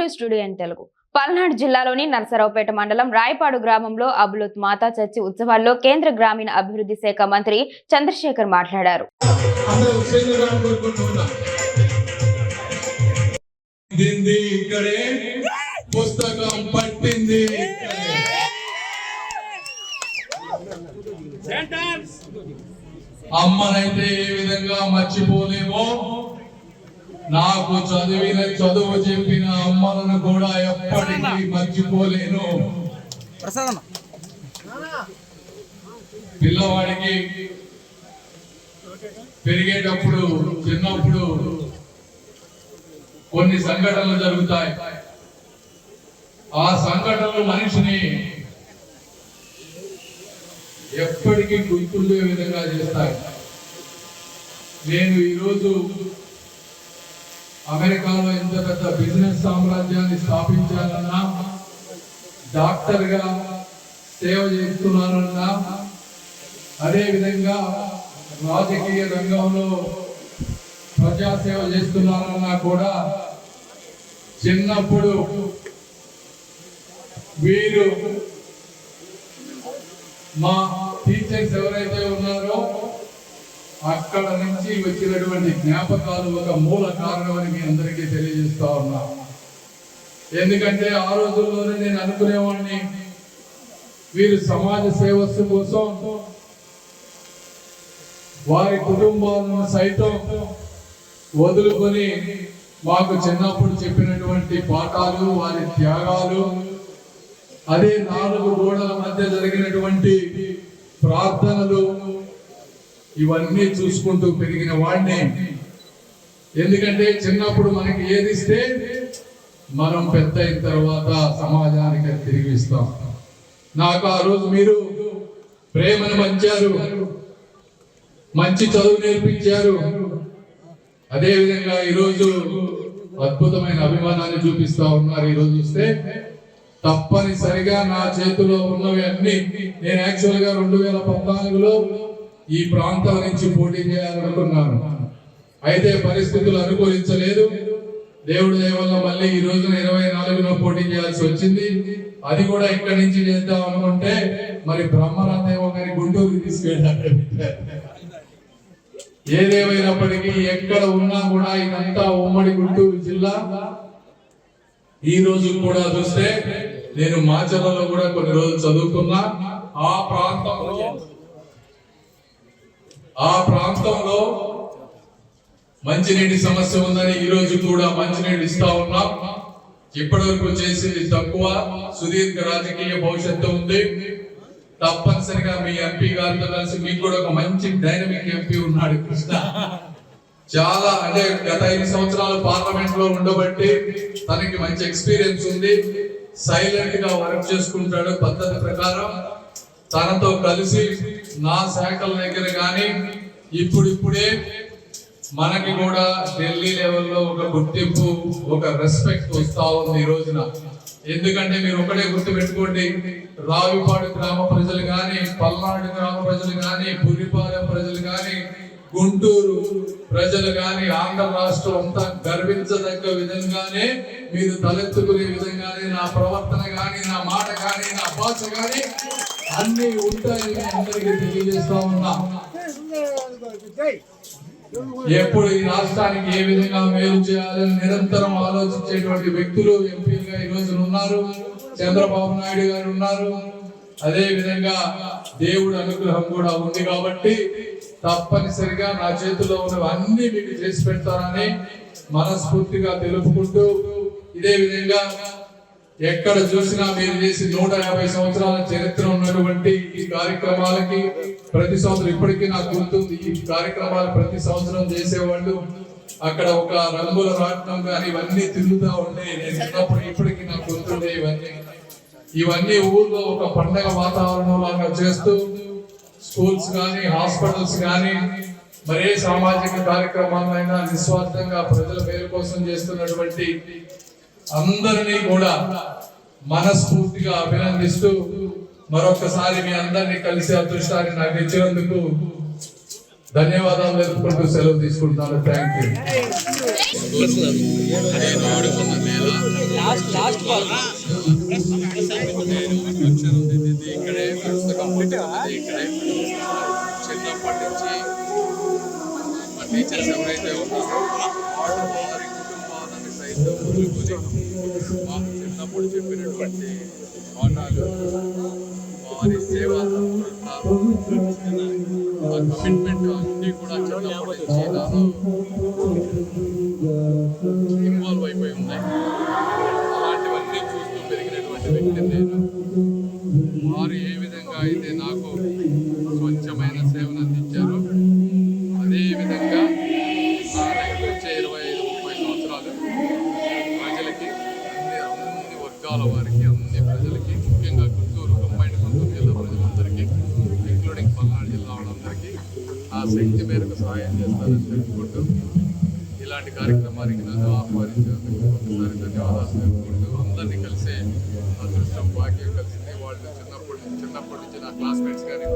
To studio in Telugu. Palnadu జిల్లాలోని నరసరావుపేట మండలం రాయపాడు గ్రామంలో అబులుత్ మాతా చర్చి ఉత్సవాల్లో కేంద్ర గ్రామీణ అభివృద్ధి శాఖ మంత్రి చంద్రశేఖర్ మాట్లాడారు. పుస్తకం పట్టింది అమ్మనైతే ఏ విధంగా మర్చిపోలేమో. నాకు చదివిన చదువు చెప్పిన అమ్మలను కూడా ఎప్పటికీ మర్చిపోలేను. పిల్లవాడికి పెరిగేటప్పుడు చిన్నప్పుడు కొన్ని సంఘటనలు జరుగుతాయి. ఆ సంఘటనలు మనిషిని ఎప్పటికీ గుర్తుండే విధంగా చేస్తాయి. నేను ఈరోజు అమెరికాలో ఎంత పెద్ద బిజినెస్ సామ్రాజ్యాన్ని స్థాపించాలన్నా డాక్టర్గా సేవ చేస్తున్నారన్నా అదే విధంగా రాజకీయ రంగంలో ప్రజాసేవ చేస్తున్నారన్నా కూడా చిన్నప్పుడు వీరు మా టీచర్స్ ఎవరైతే ఉన్నారో అక్కడ నుంచి వచ్చినటువంటి జ్ఞాపకాలు ఒక మూల కారణమని మీ అందరికీ తెలియజేస్తా ఉన్నా. ఎందుకంటే ఆ రోజుల్లోనే నేను అనుకునేవాడిని వీరు సమాజ సేవస్సు కోసం వారి కుటుంబాలను సైతం వదులుకొని మాకు చిన్నప్పుడు చెప్పినటువంటి పాఠాలు వారి త్యాగాలు అదే నాలుగు గోడల మధ్య జరిగినటువంటి ప్రార్థనలు ఇవన్నీ చూసుకుంటూ పెరిగిన వాడిని. ఎందుకంటే చిన్నప్పుడు మనకి ఏది ఇస్తే మనం పెద్ద అయిన తర్వాత సమాజానికి తిరిగి ఇస్తాం. నాకు ఆ రోజు మీరు ప్రేమను పంచారు మంచి చదువు నేర్పించారు. అదే విధంగా ఈరోజు అద్భుతమైన అభిమానాన్ని చూపిస్తా ఉన్నారు. ఈరోజు చూస్తే తప్పనిసరిగా నా చేతిలో ఉన్నవి అన్ని. నేను యాక్చువల్గా రెండు వేల పద్నాలుగులో ఈ ప్రాంతం నుంచి పోటీ చేయాలనుకున్నాను అయితే పరిస్థితులు అనుకూలించలేదు. దేవుడి దయ వల్ల మళ్ళీ ఈ రోజున ఇరవై నాలుగులో పోటీ చేయాల్సి వచ్చింది. అది కూడా ఇక్కడి నుంచి చేద్దాం అనుకుంటే మరి బ్రహ్మనాథేమో గారి గుంటూరు తీసుకెళ్ళారు ఏదేమైనప్పటికీ ఎక్కడ ఉన్నా కూడా ఇదంతా ఉమ్మడి గుంటూరు జిల్లా. ఈ రోజు కూడా చూస్తే నేను మాచర్లలో కూడా కొన్ని రోజులు చదువుకున్నా. ఆ ప్రాంతంలో ఆ ప్రాంతంలో మంచినీటి సమస్య ఉందని ఈ రోజు కూడా మంచినీళ్ళు ఇస్తా ఉన్నాం. ఇప్పటివరకు చేసింది తక్కువ. సుదీర్ఘ రాజకీయ భవిష్యత్తు ఉంది. తప్పనిసరిగా మీ ఎంపీ గారితో కలిసి మీకు కూడా ఒక మంచి డైనమిక్ ఎంపీ ఉన్నాడు కృష్ణ. చాలా అంటే గత ఐదు సంవత్సరాలు పార్లమెంట్లో ఉండబట్టి తనకి మంచి ఎక్స్పీరియన్స్ ఉంది. సైలెంట్గా వర్క్ చేసుకుంటాడు పద్ధతి ప్రకారం. తనతో కలిసి నా శాఖల దగ్గర కానీ ఇప్పుడిప్పుడే మనకి కూడా ఢిల్లీ లెవెల్లో ఒక గుర్తింపు ఒక రెస్పెక్ట్ వస్తా ఉంది ఈ రోజున. ఎందుకంటే మీరు ఒకటే గుర్తు పెట్టుకోండి రావిపాడు గ్రామ ప్రజలు కానీ పల్నాడు గ్రామ ప్రజలు కానీ పురిపాలెం ప్రజలు కానీ గుంటూరు ప్రజలు కానీ ఆంధ్ర రాష్ట్రం అంతా గర్వించదగ్గ విధంగానే మీరు తలెత్తుకునే విధంగానే నా ప్రవర్తన కానీ నా మాట కానీ నా భాష కానీ అన్ని ఉంటాయని అందరికీ తెలియజేస్తా ఉన్నా. ఎప్పుడు ఈ రాష్ట్రానికి ఏ విధంగా మేలు చేయాలని నిరంతరం ఆలోచించేటువంటి వ్యక్తులు ఎంపీలుగా ఈ రోజు ఉన్నారు. చంద్రబాబు నాయుడు గారు ఉన్నారు. అదే విధంగా దేవుడి అనుగ్రహం కూడా ఉంది కాబట్టి తప్పనిసరిగా నా చేతిలో ఉన్నవన్నీ మీకు చేసి పెడతానని మనస్ఫూర్తిగా తెలుపుకుంటూ ఇదే విధంగా ఎక్కడ చూసినా మీరు చేసి నూట యాభై సంవత్సరాల చరిత్ర ఉన్నటువంటి ఈ కార్యక్రమాలకి ప్రతి సంవత్సరం ఇప్పటికీ నాకు గుర్తుంది ఈ కార్యక్రమాలు ప్రతి సంవత్సరం చేసేవాళ్ళు అక్కడ ఒక రంగుల రాట్నం కానీ ఇవన్నీ తిరుగుతూ ఉండే నేను చిన్నప్పుడు ఇప్పటికీ నాకు గుర్తుండే ఇవన్నీ. ఇవన్నీ ఊర్లో ఒక పండగ వాతావరణం లాగా చేస్తూ స్కూల్స్ కానీ హాస్పిటల్స్ కానీ మరే సామాజిక కార్యక్రమాలైనా నిస్వార్థంగా ప్రజల పేరు కోసం చేస్తున్నటువంటి అందరినీ కూడా మనస్ఫూర్తిగా అభినందిస్తూ మరొకసారి మీ అందరినీ కలిసి అదృష్టాన్ని నాకు ఇచ్చినందుకు ధన్యవాదాలు తెలుపుకుంటూ సెలవు తీసుకుంటున్నాను. థ్యాంక్ యూ ఎవరైతే ఉన్నారో వాళ్ళు వారి కుటుంబాలను సైతం వదులుకొని మాకు చిన్నప్పుడు చెప్పినటువంటి పాఠాలు వారి సేవ ఆ కమిట్మెంట్ అన్నీ కూడా చిన్నప్పటి నుంచి శక్తి మేరకు సహాయం చేస్తానని తెలుసుకుంటూ ఇలాంటి కార్యక్రమానికి నన్ను ఆహ్వానించినందుకు ఒకసారి ధన్యవాదాలు చెప్పుకుంటూ అందరినీ కలిసే అదృష్టం భాగ్యం కలిసింది. వాళ్ళు చిన్నప్పటి చిన్నప్పటి నుంచి నా క్లాస్మేట్స్ కానీ